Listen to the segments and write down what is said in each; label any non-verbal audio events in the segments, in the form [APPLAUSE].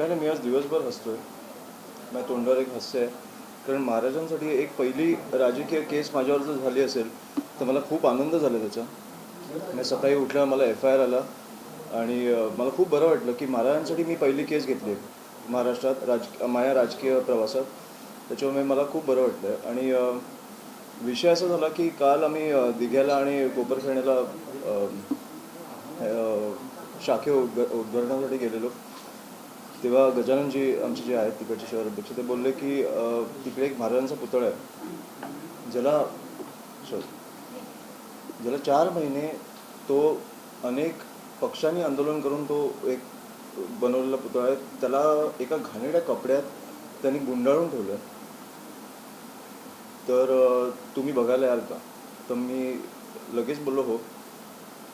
काय नाही मी आज दिवसभर हसतोय. माझ्या तोंडावर एक हास्य आहे. कारण महाराजांसाठी एक पहिली राजकीय केस माझ्यावर जर झाली असेल तर मला खूप आनंद झाला त्याचा. मी सकाळी उठल्यावर मला एफ आय आर आला आणि मला खूप बरं वाटलं की महाराजांसाठी मी पहिली केस घेतली महाराष्ट्रात राज माझ्या राजकीय प्रवासात. त्याच्यामुळे मला खूप बरं वाटलं. आणि विषय असा झाला की काल आम्ही दिघ्याला आणि गोपरखेण्याला शाखे उद्घ उद्घाटनासाठी गेलेलो. तेव्हा गजाननजी आमचे जे आहेत तिकडचे शहर अध्यक्ष ते बोलले की तिकडे एक महाराजांचा पुतळा आहे. ज्याला सॉरी ज्याला चार महिने तो अनेक पक्षांनी आंदोलन करून तो एक बनवलेला पुतळा आहे. त्याला एका घाणेरड्या कपड्यात त्यांनी गुंडाळून ठेवलं तर तुम्ही बघायला याल का? तर मी लगेच बोललो हो.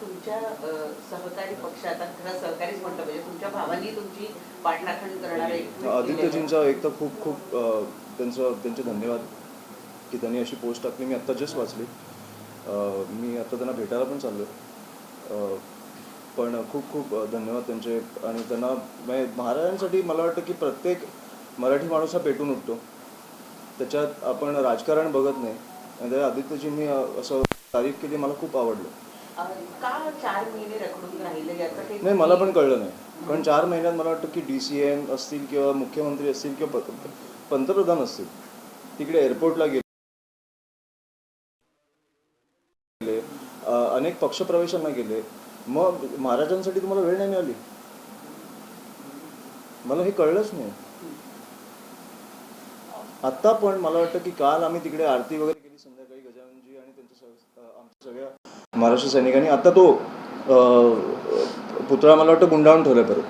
तुमच्या सहकारी पक्ष आता खरं सहकारीच म्हणतो म्हणजे तुमच्या भावांनी तुमची पाठराखण करणार आदित्यजींचा एक तर खूप खूप त्यांचं त्यांचे धन्यवाद की त्यांनी अशी पोस्ट टाकली. मी आत्ता जस्ट वाचली. मी आता त्यांना भेटायला पण चाललो पण खूप खूप धन्यवाद त्यांचे. आणि त्यांना म्हणजे महाराजांसाठी मला वाटतं की प्रत्येक मराठी माणूस हा पेटून उठतो. त्याच्यात आपण राजकारण बघत नाही. आणि त्या आदित्यजींनी असं तारीफ केली मला खूप आवडलं. का चार महिने रखडून राहिले? याचं काही नाही मला पण कळलं नाही. कारण चार महिन्यात मला वाटतं की डी सी एम असतील किंवा मुख्यमंत्री असतील किंवा पंतप्रधान असतील. तिकडे एअरपोर्टला गेले. अनेक पक्षप्रवेशांना गेले. मग महाराजांसाठी तुम्हाला वेळ नाही मिळाली. मला हे कळलंच नाही. आत्ता पण मला वाटतं की काल आम्ही तिकडे आरती वगैरे संध्याकाळी गजाननजी आणि त्यांच्या आमच्या सगळ्या महाराष्ट्र सैनिकांनी आता तो पुतळा मला वाटतं गुंडाळून ठेवलाय परत.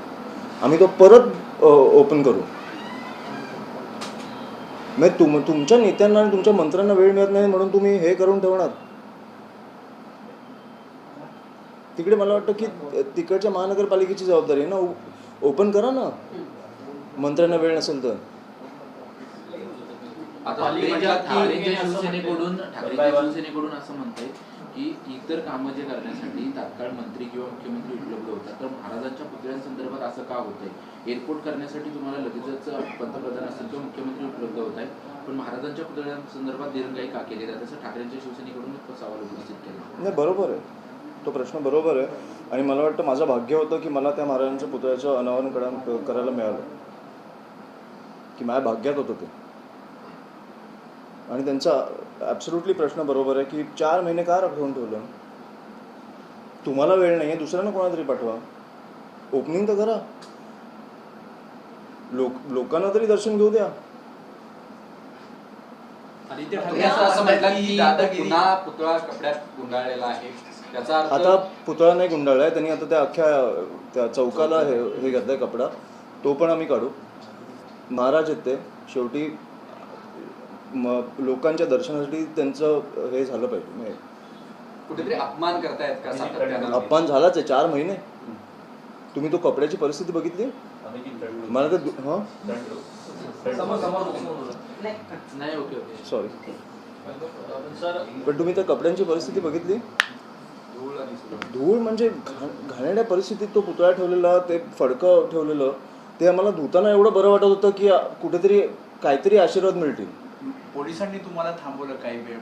आम्ही तो परत ओपन करू. मग तुम तुमच्या नेत्यांना आणि तुमच्या मंत्र्यांना वेळ मिळत नाही म्हणून तुम्ही हे करून ठेवणार? तिकडे मला वाटतं की तिकडच्या महानगरपालिकेची जबाबदारी आहे ना? ओपन करा ना. मंत्र्यांना वेळ नसेल तर. आता ठाकरेंच्या ठाकरेंच्या असं शिवसेनेकडून. म्हणते. ठाकरेंच्या शिवसेनेकडून असं म्हणताय की इतर कामं जे करण्यासाठी तात्काळ मंत्री किंवा मुख्यमंत्री उपलब्ध होतात. तर महाराजांच्या पुतळ्यांसंदर्भात असं का होतंय? एअरपोर्ट करण्यासाठी तुम्हाला लगेचच पंतप्रधान असतील किंवा मुख्यमंत्री उपलब्ध होत आहेत. पण महाराजांच्या पुतळ्यांसंदर्भात दिरंगाई का केली जाते असं ठाकरेंच्या शिवसेनेकडून एक सवाल उपस्थित केला नाही बरोबर आहे. तो प्रश्न बरोबर आहे. आणि मला वाटतं माझं भाग्य होतं की मला त्या महाराजांच्या पुतळ्याचं अनावरण करा करायला मिळालं. की माझ्या भाग्यात होतं ते. आणि त्यांचा ॲब्सोल्युटली प्रश्न बरोबर आहे की चार महिने का राखून ठेवलं? तुम्हाला वेळ नाही आहे दुसऱ्यांना कोणाला तरी पाठवा. ओपनिंग तर करा. लोक लोकांना तरी दर्शन घेऊ द्या. आता पुतळा नाही गुंडाळलाय त्यांनी आता त्या अख्ख्या त्या चौकाला हे हे घातलाय कपडा. तो पण आम्ही काढू. महाराज आहेत ते. शेवटी म लोकांच्या दर्शनासाठी त्यांचं हे झालं पाहिजे. म्हणजे कुठेतरी अपमान करतायत का सातत्यानं? अपमान झालाच आहे चार महिने. तुम्ही तो कपड्याची परिस्थिती बघितली? मला तर दु- हं? नाही. नाही ओके ओके. सॉरी सर पण तुम्ही त्या कपड्यांची परिस्थिती बघितली? धूळ आणि सुगंध. धूळ म्हणजे घा घाणेरड्या परिस्थितीत तो पुतळा ठेवलेला ते फडकं ठेवलेलं ते आम्हाला धुताना एवढं बरं वाटत होतं की आ- कुठेतरी काहीतरी आशीर्वाद मिळतील. पोलिसांनी तुम्हाला थांबवलं काही वेळ.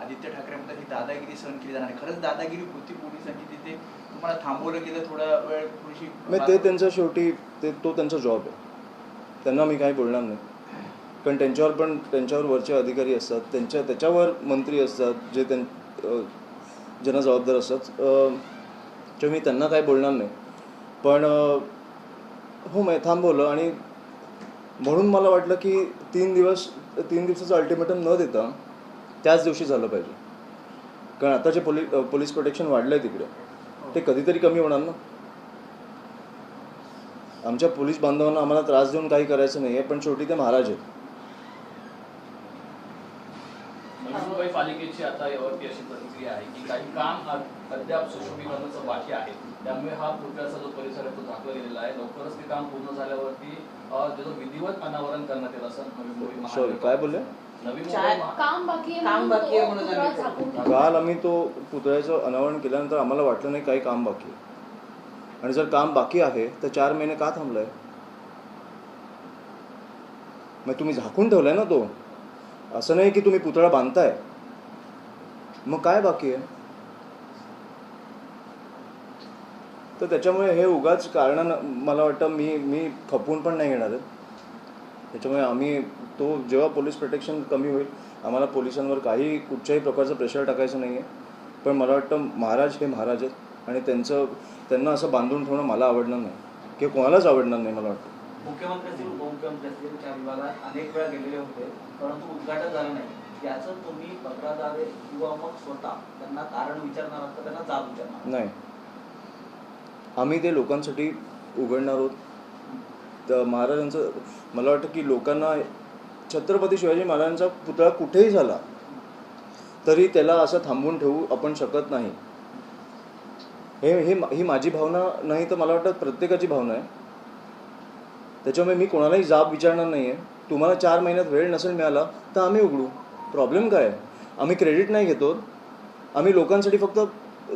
आदित्य ठाकरे म्हणतात ही दादागिरी सहन केली जाणार आहे. खरंच दादागिरी होती पोलिसांची तिथे तुम्हाला थांबवलं गेलं थोडा वेळ थोडीशी ते त्यांचा शेवटी ते तो त्यांचा जॉब आहे. त्यांना मी काही बोलणार नाही. कारण त्यांच्यावर पण त्यांच्यावर वरचे अधिकारी असतात त्यांच्या त्याच्यावर मंत्री असतात जे त्यां ज्यांना जबाबदार असतात. जे तर मी त्यांना काय बोलणार नाही. पण हो मी थांबवलं आणि म्हणून मला वाटलं की तीन दिवस तीन दिवसाचं अल्टिमेटम न देता त्याच दिवशी झालं पाहिजे. कारण आता जे पोलीस पोलीस प्रोटेक्शन वाढलं आहे तिकडे ते कधीतरी कमी होणार ना? आमच्या पोलीस बांधवांना आम्हाला त्रास देऊन काही करायचं नाही आहे पण शेवटी ते महाराज आहेत. नवी मुंबई पालिकेची आता यावरती अशी प्रतिक्रिया आहे की काही काम अद्याप सुशोभीकरणाचं बाकी आहे. त्यामुळे हा पुतळ्याचा जो परिसर आहे तो झाकला गेलेला आहे. लवकरच ते काम पूर्ण झाल्यावरती अ, त्याचं विधिवत अनावरण करण्यात येईल असं नवी मुंबई काय बोलले? नवी मुंबई चार- महा- काम बाकी आहे काम म्हणून बाकी आहे तो म्हणून पुतळा आम्ही झाकून ठेवला. काल आम्ही तो पुतळ्याचं अनावरण केल्यानंतर आम्हाला वाटलं नाही काही काम बाकी आहे. आणि जर काम बाकी आहे तर चार महिने का थांबलाय? मग तुम्ही झाकून ठेवलाय ना तो? असं नाही की तुम्ही पुतळा बांधताय. मग काय बाकी आहे? तर त्याच्यामुळे हे उगाच कारण मला वाटतं मी मी खपवून पण नाही घेणार त्याच्यामुळे आम्ही तो जेव्हा पोलीस प्रोटेक्शन कमी होईल आम्हाला पोलिसांवर काही कुठच्याही प्रकारचं प्रेशर टाकायचं नाही आहे पण मला वाटतं महाराज हे महाराज आहेत आणि त्यांचं त्यांना असं बांधून ठेवणं मला आवडणार नाही. किंवा कोणालाच आवडणार नाही मला वाटतं. मुख्यमंत्री उपमुख्यमंत्री अनेक वेळा गेलेले होते परंतु उद्घाटन झालं नाही. याचं तुम्ही पत्राद्वारे किंवा मग स्वतः त्यांना कारण विचारणार आहात का त्यांना जाब विचारणार नाही. आम्ही ते लोकांसाठी उघडणार आहोत. तर महाराजांचं मला वाटतं की लोकांना छत्रपती शिवाजी महाराजांचा पुतळा कुठेही झाला तरी त्याला असं थांबवून ठेवू आपण शकत नाही. हे हे ही माझी भावना नाही तर मला वाटतं प्रत्येकाची भावना आहे. त्याच्यामुळे मी कोणालाही जाब विचारणार नाही आहे तुम्हाला चार महिन्यात वेळ नसेल मिळाला तर आम्ही उघडू. प्रॉब्लेम काय आहे? आम्ही क्रेडिट नाही घेतो. आम्ही लोकांसाठी फक्त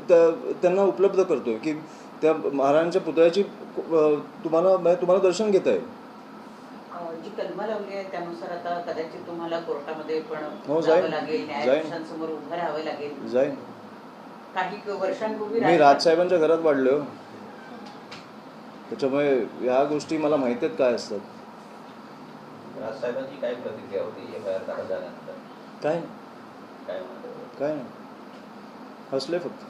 त्या- त्यांना उपलब्ध करतोय की त्या महाराजांच्या पुतळ्याची तुम्हाला म्हणजे तुम्हाला दर्शन घेता येईल. अ, जी कलमं लावली आहे त्यानुसार आता कदाचित तुम्हाला कोर्टामध्ये पण हो, जाईन. लागेल जाईन. न्यायाधीशांसमोर उभं राहावं लागेल. जाईन. काही क- वर्षांपूर्वी मी राजसाहेबांच्या घरात वाढलो त्याच्यामुळे ह्या गोष्टी मला माहिती आहेत काय असतात. राजसाहेबांची काय प्रतिक्रिया होती? एफ आय आर काय? काय नाही. हसले फक्त.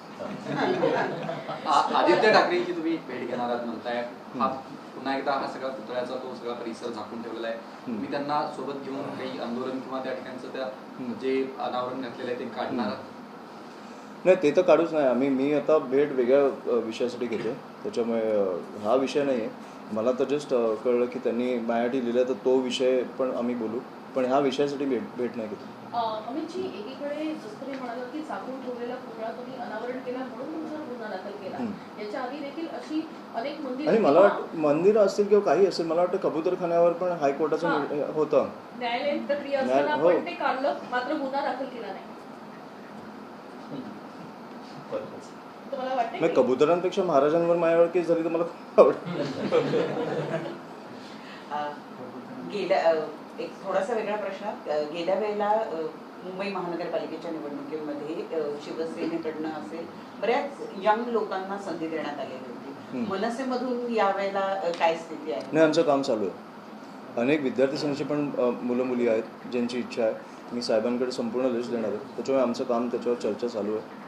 आदित्य ठाकरेंची तुम्ही भेट घेणार आहात म्हणताय. हा पुन्हा एकदा हा सगळा पुतळ्याचा तो सगळा परिसर झाकून ठेवलेला आहे. तुम्ही त्यांना सोबत घेऊन काही आंदोलन किंवा त्या ठिकाणचं त्या. जे अनावरण घातलेलं आहे ते काढणार नाही ते तर काढूच नाही आम्ही. मी आता भेट वेगळ्या विषयासाठी घेतो त्याच्यामुळे हा विषय नाही आहे मला तर जस्ट कळलं की त्यांनी माझ्यासाठी लिहिलं तर तो विषय पण आम्ही बोलू. पण ह्या विषयासाठी भेट भेट नाही घेतली. अमितजी एकीकडे जसं तुम्ही म्हणालात की झाकून ठेवलेला पुतळा तुम्ही अनावरण केला म्हणून तुमचा गुन्हा दाखल केला. याच्या आधी देखील अशी अनेक मंदिर आणि मला मंदिरं असतील किंवा काही असेल मला वाटतं कबूतरखान्यावर पण हायकोर्टाचं होतं. न्यायालयीन प्रक्रिया असताना हो. आपण ते काढलं मात्र गुन्हा दाखल केला नाही. कबुतरांपेक्षा महाराजांवर माझ्यावर केस झाली तर मला [LAUGHS] अ, गेल्या एक थोडासा वेगळा प्रश्न. गेल्या वेळेला मुंबई महानगरपालिकेच्या निवडणुकीमध्ये शिवसेनेकडनं असेल बऱ्याच यंग लोकांना संधी देण्यात आलेली होती. मनसेमधून यावेळेला काय स्थिती आहे? नाही आमचं काम चालू आहे. अनेक विद्यार्थी संघाची पण मुलं मुली आहेत ज्यांची इच्छा आहे. मी साहेबांकडे संपूर्ण लिस्ट देणार आहे. त्याच्यामुळे आमचं काम त्याच्यावर चर्चा चालू आहे.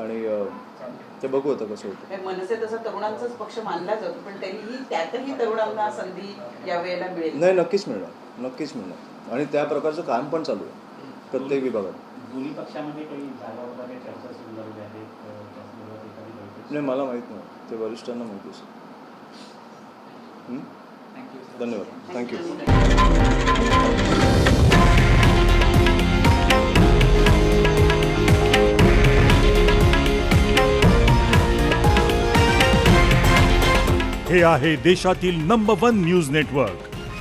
आणि ते बघू आता कसं होतं. मनसे तसा तरुणांचाच पक्ष मानला जातो पण तरीही त्यातही तरुणांना संधी यावेळेला मिळेल. नाही नक्कीच मिळणार. नक्कीच मिळणार आणि त्या प्रकारचं काम पण चालू आहे प्रत्येक विभागात. दोन्ही पक्षामध्ये काही जागा वगैरे चर्चा सुरू झालेली आहे एखादी बैठक नाही मला माहीत नाही. ते वरिष्ठांना माहिती असेल. हं? थँक्यू धन्यवाद. थँक्यू हे आहे देशातील नंबर वन न्यूज नेटवर्क